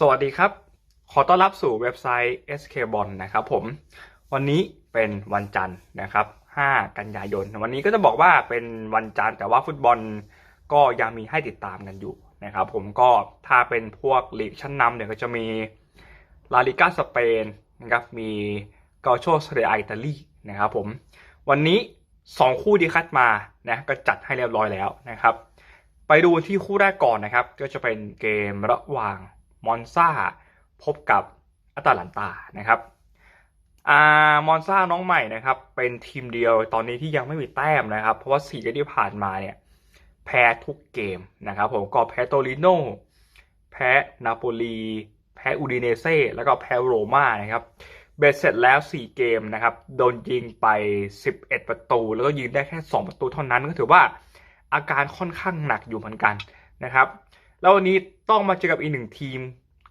สวัสดีครับ ขอต้อนรับสู่เว็บไซต์ SK b o n นะครับผม วันนี้เป็นวันจันทร์นะครับ 5 กันยายน วันนี้ก็จะบอกว่าเป็นวันจันทร์แต่ว่าฟุตบอลก็ยังมีให้ติดตามกันอยู่นะครับผมก็ถ้าเป็นพวกลีกชั้นนำเนี่ยก็จะมีลาลิก้าสเปนนะครับ มีกาโชสเรียอิตาลีนะครับผม วันนี้ 2 คู่ที่คัดมานะก็จัดให้เรียบร้อยแล้วนะครับ ไปดูที่คู่แรกก่อนนะครับ ก็จะเป็นเกมระหว่าง มอนซาพบกับอัตแลนตานะครับมอนซาน้องใหม่นะครับเป็นทีมเดียวตอนนี้ที่ยังไม่มีแต้มนะครับ เพราะว่าสี่เกมที่ผ่านมาเนี่ยแพ้ทุกเกมนะครับผมก็แพ้โตริโนแพ้นาโปลีแพ้อูดิเนเซ่แล้วก็แพ้โรม่านะครับเบ็ดเสร็จแล้ว 4 เกมนะครับ โดนยิงไป 11 ประตู แล้วก็ยิงได้แค่ 2 ประตูเท่านั้นก็ถือว่าอาการค่อนข้างหนักอยู่เหมือนกันนะครับ แล้ววันนี้ต้องมาเจอกับอีกหนึ่งทีม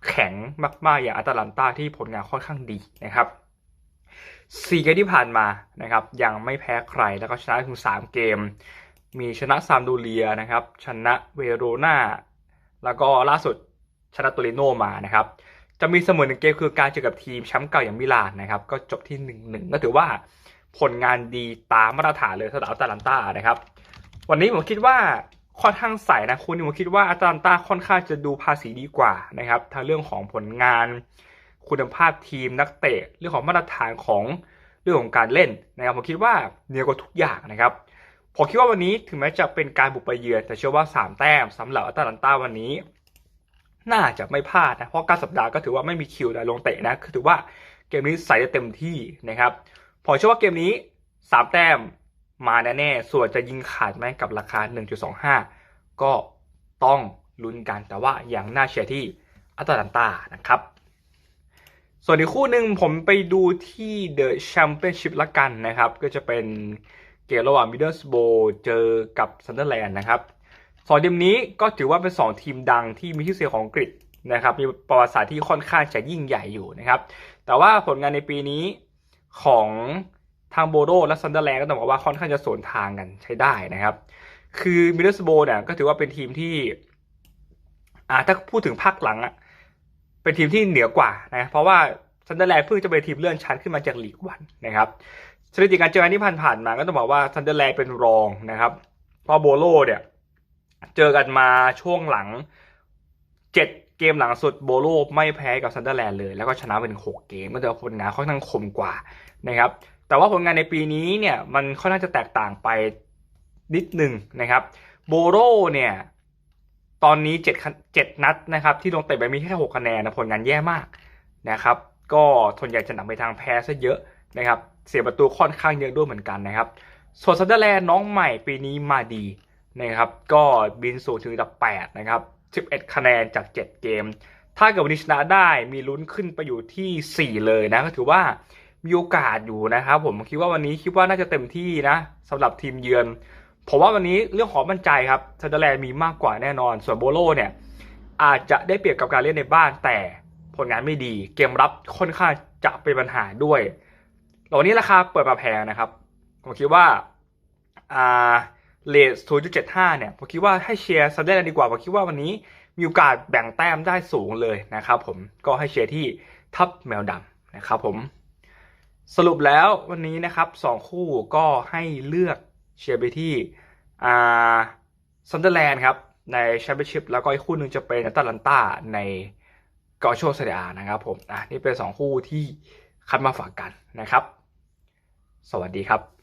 แข็งมากๆอย่างอาตาลันตาที่ผลงานค่อนข้างดีนะครับ4เกมที่ผ่านมานะครับยังไม่แพ้ใครแล้วก็ชนะถึง3เกม มีชนะซามดูเลียนะครับ ชนะเวโรนาแล้วก็ล่าสุดชนะโตริโนมานะครับจะมีเสมอหนึ่งเกมคือการเจอกับทีมแชมป์เก่าอย่างมิลานนะครับก็จบที่หนึ่งหนึ่งก็ถือว่าผลงานดีตามมาตรฐานเลยสำหรับอัตแลนตานะครับ วันนี้ผมคิดว่า ค่อนข้างใสนะคุณผมคิดว่าอัตแลนตาค่อนข้างจะดูภาษีดีกว่านะครับทั้งเรื่องของผลงานคุณภาพทีมนักเตะเรื่องของมาตรฐานของเรื่องของการเล่นนะครับผมคิดว่าเหนือกว่าทุกอย่างนะครับผมคิดว่าวันนี้ถึงแม้จะเป็นการบุกไปเยือน แต่เชื่อว่า 3 แต้มสำหรับอัตแลนตาวันนี้ น่าจะไม่พลาดนะเพราะการสัปดาห์ก็ถือว่าไม่มีคิวใดลงเตะนะคือถือว่าเกมนี้ใส่เต็มที่นะครับผมเชื่อว่าเกมนี้ 3 แต้ม มาแน่ๆส่วนจะยิงขาดไหมกับราคา 1.25 ก็ต้องลุ้นกันแต่ว่าอย่างน่าเชียร์ที่อัตแลนตานะครับ ส่วนอีกคู่หนึ่งผมไปดูที่ The Championship ละกันนะครับ ก็จะเป็นเกมระหว่าง Middlesbrough เจอกับ Sunderland นะครับสองทีมนี้ก็ถือว่าเป็นสองทีมดังที่มีชื่อเสียงของอังกฤษนะครับ มีประวัติศาสตร์ที่ค่อนข้างจะยิ่งใหญ่อยู่นะครับ แต่ว่าผลงานในปีนี้ของ ทางโบโดและซันเดอร์แลนด์ก็ต้องบอกว่าค่อนข้างจะสวนทางกันใช้ได้นะครับ คือมิเดิลสโบเนี่ยก็ถือว่าเป็นทีมที่อ่าถ้าพูดถึงภาคหลังอะเป็นทีมที่เหนือกว่านะเพราะว่าซันเดอร์แลนด์เพิ่งจะเป็นทีมเลื่อนชั้นขึ้นมาจากลีกวันนะครับสถิติการเจอกันที่ผ่านๆมาก็ต้องบอกว่าซันเดอร์แลนด์เป็นรองนะครับเพราะโบโลเนี่ยเจอกันมาช่วงหลังเจ็ดเกมหลังสุดโบโลไม่แพ้กับซันเดอร์แลนด์เลย แล้วก็ชนะเป็นหกเกมก็จะผลงานค่อนข้างคมกว่านะครับ แต่ว่าผลงานในปีนี้เนี่ยมันค่อนข้างจะแตกต่างไปนิดหนึ่งนะครับโบโลเนี่ยตอนนี้เจ็ดเจ็ดนัดนะครับที่ลงเตะไปมีแค่หกคะแนนนะผลงานแย่มากนะครับก็ส่วนใหญ่จะหนักไปทางแพ้ซะเยอะนะครับเสียประตูค่อนข้างเยอะด้วยเหมือนกันนะครับส่วนซันเดอร์แลนด์น้องใหม่ปีนี้มาดีนะครับก็บินสูงถึงอันดับ8นะครับ11 คะแนนจาก 7 เกม ถ้าเกิดวันนี้ชนะได้มีลุ้นขึ้นไปอยู่ที่ 4 เลยนะก็ถือว่า มีโอกาสอยู่นะครับผมคิดว่าวันนี้คิดว่าน่าจะเต็มที่นะสำหรับทีมเยือนผมว่าวันนี้เรื่องของมั่นใจครับซันเดอร์แลนด์มีมากกว่าแน่นอน ส่วนโบโลเนี่ย อาจจะได้เปรียบกับการเล่นในบ้านแต่ผลงานไม่ดี เกมรับค่อนข้างจะเป็นปัญหาด้วยแล้ววันนี้ราคาเปิดมาแพงนะครับ ผมคิดว่าอ่าเลท0.75เนี่ยผมคิดว่าให้เชียร์ซันเดอร์แลนด์ดีกว่าผมคิดว่าวันนี้มีโอกาสแบ่งแต้มได้สูงเลยนะครับผมก็ให้เชียร์ที่ทับแมวดำนะครับผม สรุปแล้ววันนี้นะครับสองคู่ก็ให้เลือกเชียร์ไปที่อ่าซันเดอร์แลนด์ครับ ในแชมเปี้ยนชิพแล้วก็อีกคู่หนึ่งจะเป็นอัตแลนตาในกอโชเซเรียนะครับผมอะนี่เป็นสองคู่ที่คัดมาฝากกันนะครับ สวัสดีครับ